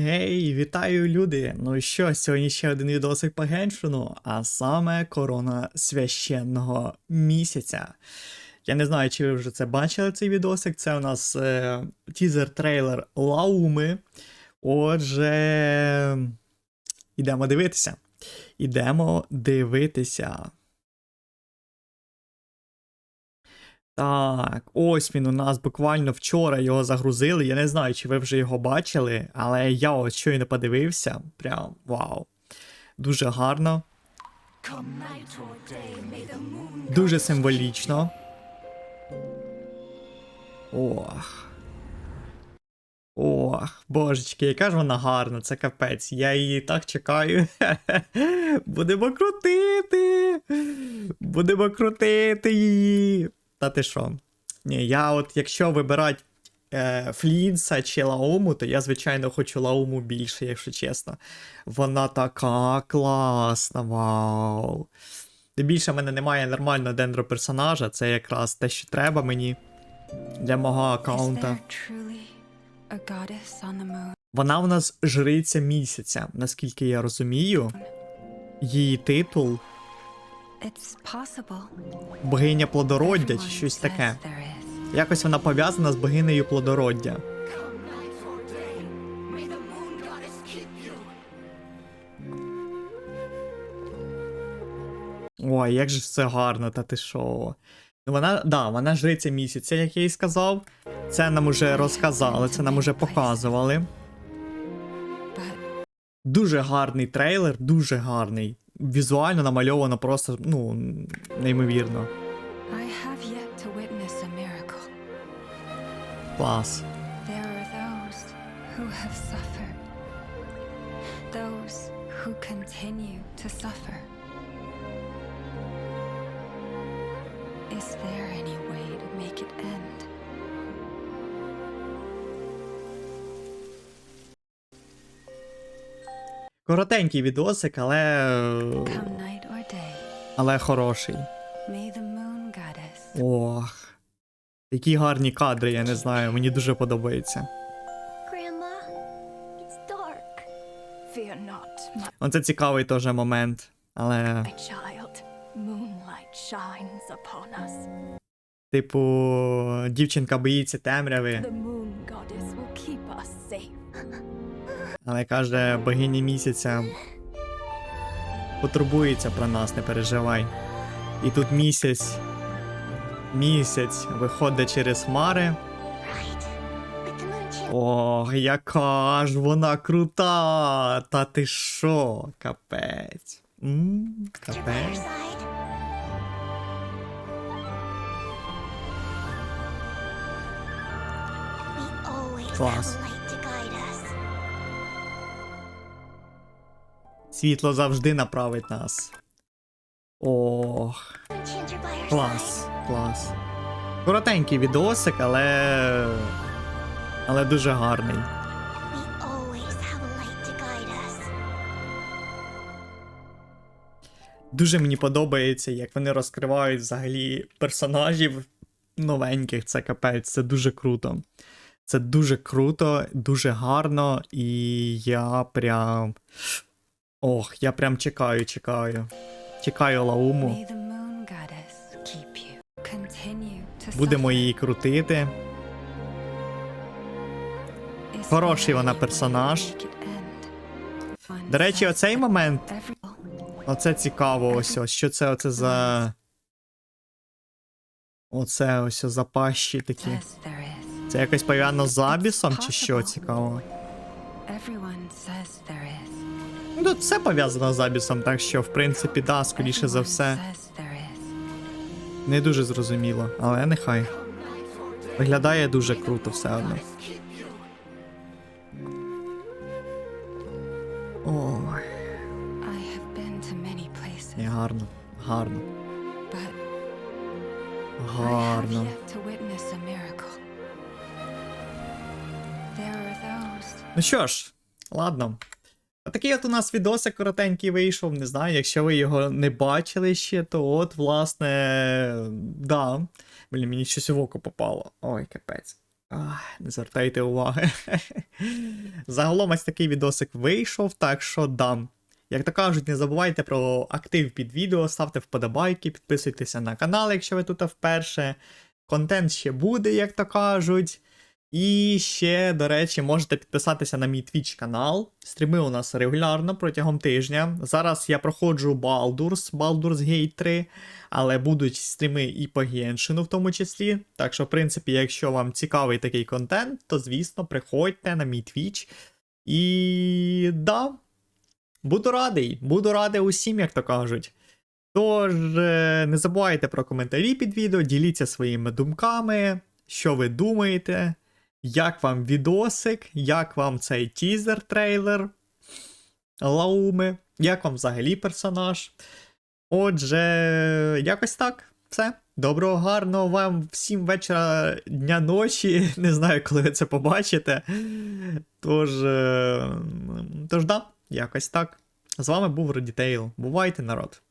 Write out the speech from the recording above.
Гей, вітаю, люди! Ну що, сьогодні ще один відосик по геншину, а саме корона священного місяця. Я не знаю, чи ви вже це бачили цей відосик. Це у нас е, тізер-трейлер Лауми. Отже, ідемо дивитися. Ідемо дивитися. Так, ось він у нас буквально вчора його загрузили. Я не знаю, чи ви вже його бачили, але я ось щойно подивився. Прям вау. Дуже гарно. Дуже символічно. Ох. Ох, божечки, яка ж вона гарна, це капець. Я її так чекаю. Будемо крутити. Будемо крутити її. Та ти що? Ні, я от якщо вибирати е, Флінса чи Лауму, то я, звичайно, хочу Лауму більше, якщо чесно. Вона така класна, вау. Тим більше в мене немає нормального дендро персонажа, це якраз те, що треба мені для мого аккаунта. Вона в нас жриця місяця, наскільки я розумію. Її титул. Богиня плодороддя чи щось таке. Якось вона пов'язана з богинею плодороддя. Ой, як же це гарно, та ти що? Ну вона, да, вона жриця місяця, як я і сказав. Це нам уже розказали, це нам уже показували. Дуже гарний трейлер, дуже гарний. Візуально намальовано просто, ну, неймовірно. I have yet to witness a miracle. Клас. Those who continue to suffer. Is there any way to make it end? Коротенький відосик, але. Але хороший. Ох. Які гарні кадри, я не знаю, мені дуже подобається. Оце цікавий теж момент. Але, типу, дівчинка боїться темряви, але каже, богиня місяця потурбується про нас, не переживай. І тут місяць. Місяць виходить через хмари. Ох, яка ж вона крута! Та ти що? Капець. М, better Капець. Клас. Світло завжди направить нас. Ох, клас, клас. Коротенький відосик, але. Але дуже гарний. Дуже мені подобається, як вони розкривають взагалі персонажів новеньких. Це капець, це дуже круто. Це дуже круто, дуже гарно, і я прям. Ох, я прям чекаю, чекаю. Чекаю Лауму. Будемо її крутити. Хороший вона персонаж. До речі, оцей момент, оце цікаво, ось ось. Що це оце за. Оце ось за пащі такі. Це якось пов'язано з Абісом, чи що цікаво? Ну, тут все пов'язано з Абісом, так що, в принципі, да, скоріше за все. Не дуже зрозуміло, але нехай. Виглядає дуже круто все одно. Ой, і гарно, гарно, гарно. Ну що ж, ладно. Отакий от у нас відосик коротенький вийшов. Не знаю, якщо ви його не бачили ще, то от, власне, да. Блін, мені щось в око попало. Ой, капець. Ах, не звертайте уваги. Загалом ось такий відосик вийшов, так що дам. Як то кажуть, не забувайте про актив під відео, ставте вподобайки, підписуйтеся на канал, якщо ви тут вперше. Контент ще буде, як то кажуть. І ще, до речі, можете підписатися на мій Twitch канал. Стріми у нас регулярно протягом тижня. Зараз я проходжу Baldur's, Baldur's Gate 3, але будуть стріми і по Геншину в тому числі. Так що, в принципі, якщо вам цікавий такий контент, то звісно, приходьте на мій Twitch. І да, буду радий, буду радий усім, як то кажуть. Тож, е, не забувайте про коментарі під відео, діліться своїми думками, що ви думаєте, як вам відосик, як вам цей тізер-трейлер Лауми, як вам взагалі персонаж. Отже, якось так. Все. Доброго, гарного вам всім вечора, дня ночі. Не знаю, коли ви це побачите. Тож, е, тож да, якось так. З вами був Родітейл. Бувайте, народ.